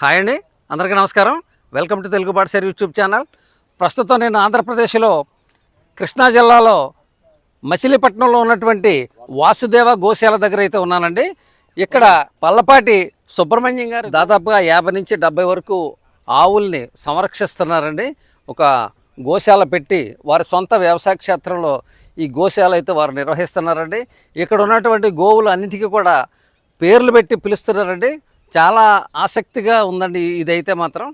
Hi అండి. అందరికీ నమస్కారం. వెల్కమ్ టు తెలుగు పాఠశాల యూట్యూబ్ ఛానల్. ప్రస్తుతం నేను ఆంధ్రప్రదేశ్లో కృష్ణా జిల్లాలో మచిలీపట్నంలో ఉన్నటువంటి వాసుదేవ గోశాల దగ్గర అయితే ఉన్నానండి. ఇక్కడ పల్లపాటి సుబ్రహ్మణ్యం గారు దాదాపుగా యాభై నుంచి డెబ్బై వరకు ఆవుల్ని సంరక్షిస్తున్నారండి. ఒక గోశాల పెట్టి వారి సొంత వ్యవసాయ క్షేత్రంలో ఈ గోశాల అయితే వారు నిర్వహిస్తున్నారండి. ఇక్కడ ఉన్నటువంటి గోవులు అన్నిటికీ కూడా పేర్లు పెట్టి పిలుస్తున్నారండి. చాలా ఆసక్తిగా ఉందండి ఇదైతే మాత్రం.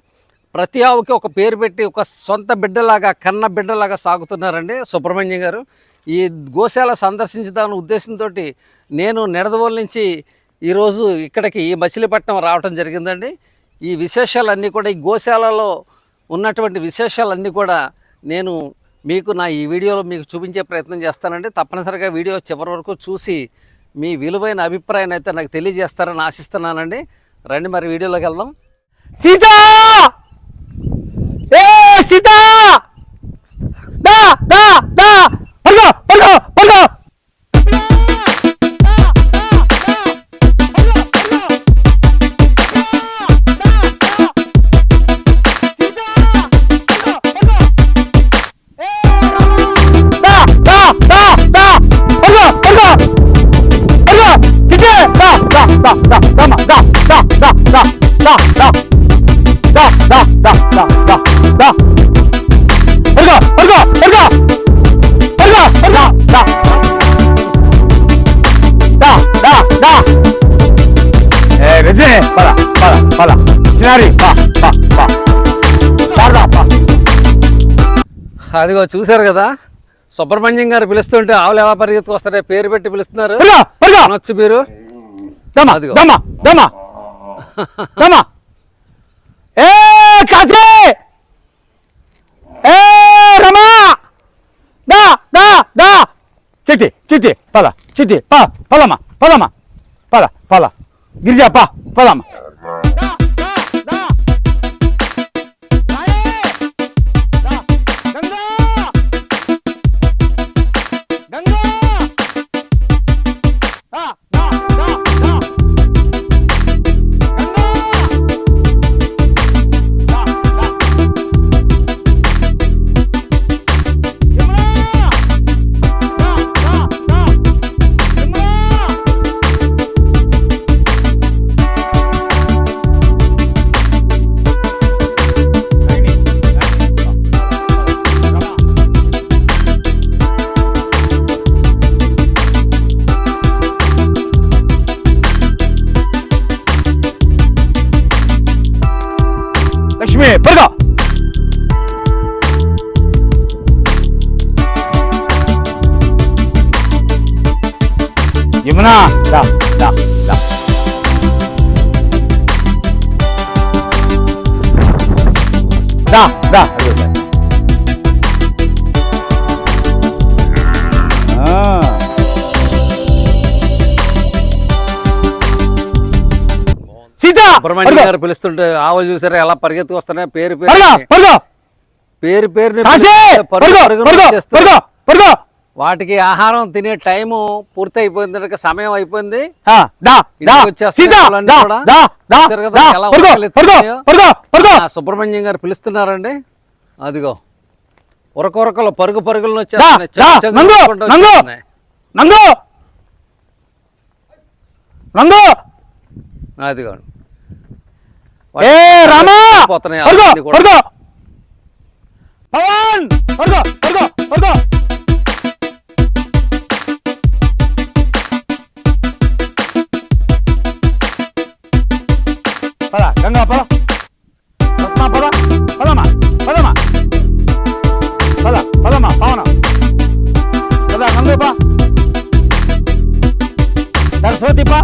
ప్రతి ఆవుకి ఒక పేరు పెట్టి ఒక సొంత బిడ్డలాగా కన్న బిడ్డలాగా సాగుతున్నారండి సుబ్రహ్మణ్యం గారు. ఈ గోశాల సందర్శించదాని ఉద్దేశంతో నేను నిడదవోలు నుంచి ఈరోజు ఇక్కడికి ఈ మచిలీపట్నం రావటం జరిగిందండి. ఈ విశేషాలన్నీ కూడా ఈ గోశాలలో ఉన్నటువంటి విశేషాలన్నీ కూడా నేను మీకు నా ఈ వీడియోలో మీకు చూపించే ప్రయత్నం చేస్తానండి. తప్పనిసరిగా వీడియో చివరి వరకు చూసి మీ విలువైన అభిప్రాయాన్ని అయితే నాకు తెలియజేస్తారని ఆశిస్తున్నానండి. రండి మరి వీడియోలోకి వెళ్దాం. సీత! ఏ సీత! దా దా! దా దా దా దా దా దా దా దా దా పడుకో పడుకో పడుకో పడుకో పడుకో దా దా దా దా ఏ రజనీ పద పద పద చిన్నారి పా పా పా పాడదా పా అదిగో చూశారు కదా? సుబ్రహ్మణ్యం గారు పిలుస్తుంటే ఆవులు ఎలా పరిగెత్తుకు వస్తారో పేరు పెట్టి పిలుస్తున్నారు. అనొచ్చు మీరు అదిగో. Komm mal. Ey, Katze! Ey, Rama! Da, da, da! చిట్టి చిట్టి పద చిట్టి పద పదమ్మా పదమ్మా పద పద గిరిజా పా పదమ్మా 네, 바르가. 유문아, 나, 나, 나. 나, 나. సుబ్రహ్మణ్యం గారు పిలుస్తుంటే ఆవులు చూసారా? ఎలా పరిగెత్తుకు వస్తున్నాయి? పేరు పేరు పేరు పేరు వాటికి ఆహారం తినే టైము పూర్తి అయిపోయింది సమయం అయిపోయింది. సుబ్రహ్మణ్యం గారు పిలుస్తున్నారండి. అదిగో. ఉరక ఉరకలు పరుగు పరుగులను వచ్చేస్తున్నాయి. అదిగోండి. ఏ రామా! పోతున్నాయి అడుగు అడుగు పవన్ అడుగు అడుగు అడుగు పద గంగా పద. రత్నా పద పదమా పదమా. పద పదమా పవన. పద గంగప. సరస్వతిపా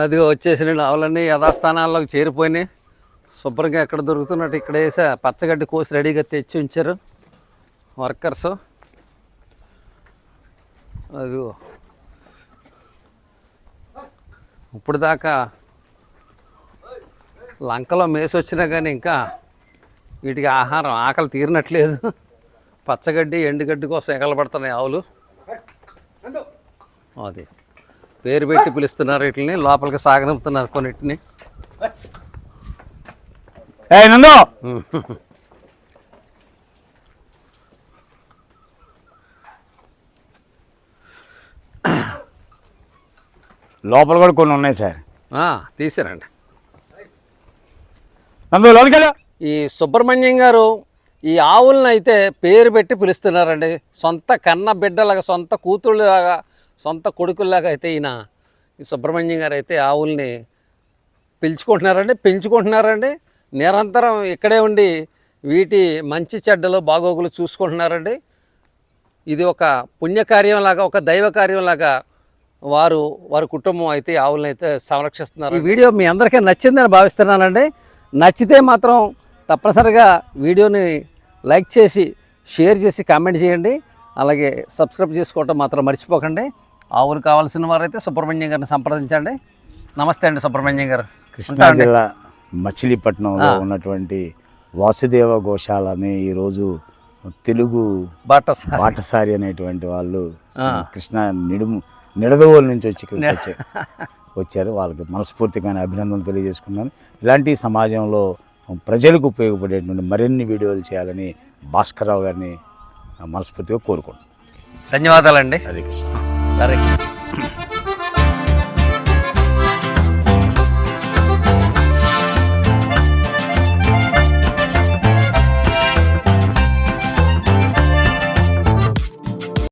అదిగో వచ్చేసిన ఆవులన్నీ యథాస్థానాల్లోకి చేరిపోయినాయి. శుభ్రంగా ఎక్కడ దొరుకుతున్నట్టు ఇక్కడ వేసా పచ్చగడ్డి కోసి రెడీగా తెచ్చి ఉంచారు వర్కర్స్. అదిగో. ఇప్పుడు దాకా లంకలో మేసి వచ్చినా కానీ ఇంకా వీటికి ఆహారం ఆకలి తీరినట్లేదు. పచ్చగడ్డి ఎండుగడ్డి కోసం ఎగలబడుతున్నాయి ఆవులు. అది. పేరు పెట్టి పిలుస్తున్నారు వీటిని లోపలికి సాగనిపుతున్నారు కొన్నిటిని. ఏ నందు! లోపల కూడా కొన్ని ఉన్నాయి సార్. తీసిరండి. నందు ఈ సుబ్రహ్మణ్యం గారు ఈ ఆవులను అయితే పేరు పెట్టి పిలుస్తున్నారండి. సొంత కన్న బిడ్డలాగా సొంత కూతుళ్ళలాగా సొంత కొడుకుల్లాగా అయితే ఈయన ఈ సుబ్రహ్మణ్యం గారు అయితే ఆవుల్ని పిలుచుకుంటున్నారండి పెంచుకుంటున్నారండి. నిరంతరం ఇక్కడే ఉండి వీటి మంచి చెడ్డలు బాగోగులు చూసుకుంటున్నారండి. ఇది ఒక పుణ్యకార్యంలాగా ఒక దైవ కార్యంలాగా వారు వారి కుటుంబం అయితే ఆవులను అయితే సంరక్షిస్తున్నారు. ఈ వీడియో మీ అందరికీ నచ్చిందని భావిస్తున్నానండి. నచ్చితే మాత్రం తప్పనిసరిగా వీడియోని లైక్ చేసి షేర్ చేసి కామెంట్ చేయండి. అలాగే సబ్స్క్రైబ్ చేసుకోవటం మాత్రం మర్చిపోకండి. ఆవులు కావాల్సిన వారైతే సుబ్రహ్మణ్యం గారిని సంప్రదించండి నమస్తే అండి సుబ్రహ్మణ్యం గారు కృష్ణా. జిల్లా మచిలీపట్నంలో. ఉన్నటువంటి వాసుదేవ గోశాలని ఈరోజు తెలుగు బాట సార్. బాటసారి అనేటువంటి వాళ్ళు. కృష్ణా నిడుము నిడదవోలు నుంచి వచ్చి వచ్చారు వాళ్ళకి మనస్ఫూర్తిగానే అభినందనలు తెలియజేసుకున్నాను ఇలాంటి సమాజంలో ప్రజలకు ఉపయోగపడేటువంటి మరిన్ని వీడియోలు చేయాలని భాస్కర్రావు గారిని మనస్ఫూర్తిగా కోరుకుంటున్నాను ధన్యవాదాలండి హరే కృష్ణ సరే